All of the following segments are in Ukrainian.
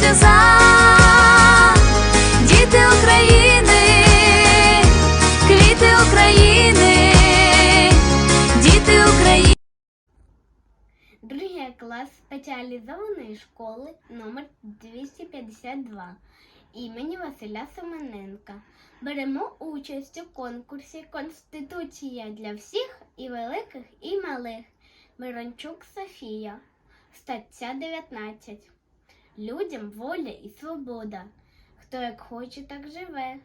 сльоза, діти України, квіти України, діти України. Другий клас спеціалізованої школи номер 252 імені Василя Семененка. Беремо участь у конкурсі Конституція для всіх і великих, і малих. Мирончук Софія, стаття 19. Людям воля і свобода. Хто як хоче, так живе.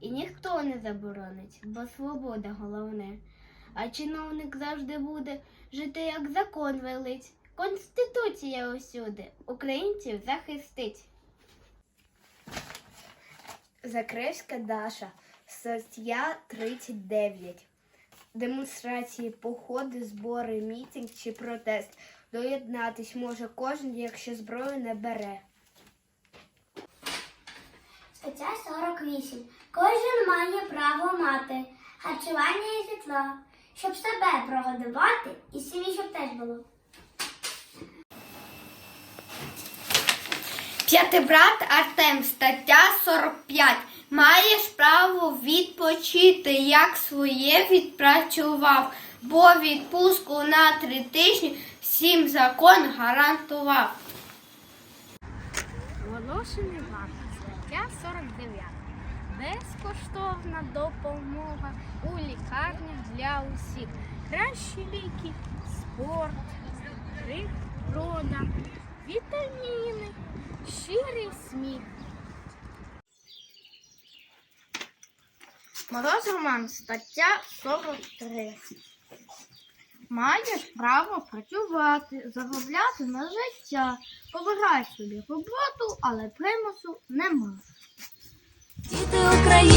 І ніхто не заборонить, бо свобода головне. А чиновник завжди буде жити, як закон велить. Конституція усюди українців захистить. Закревська Даша, стаття 39. Демонстрації, походи, збори, мітинг чи протест. Доєднатись може кожен, якщо зброю не бере. Стаття 48. Кожен має право мати харчування і житло, щоб себе прогодувати і сім'ї, щоб теж було. П'ятибрат Артем, стаття 45. Маєш право відпочити, як своє відпрацював, бо відпустку на три тижні всім закон гарантував. Волошин Іван, стаття 49. Безкоштовна допомога у лікарнях для усіх. Кращі ліки, спорт, природа, вітаміни, щирий сміх. Мороз Роман, стаття 43. Маєш право працювати, заробляти на життя. Побирай собі роботу, але примусу нема. Діти України,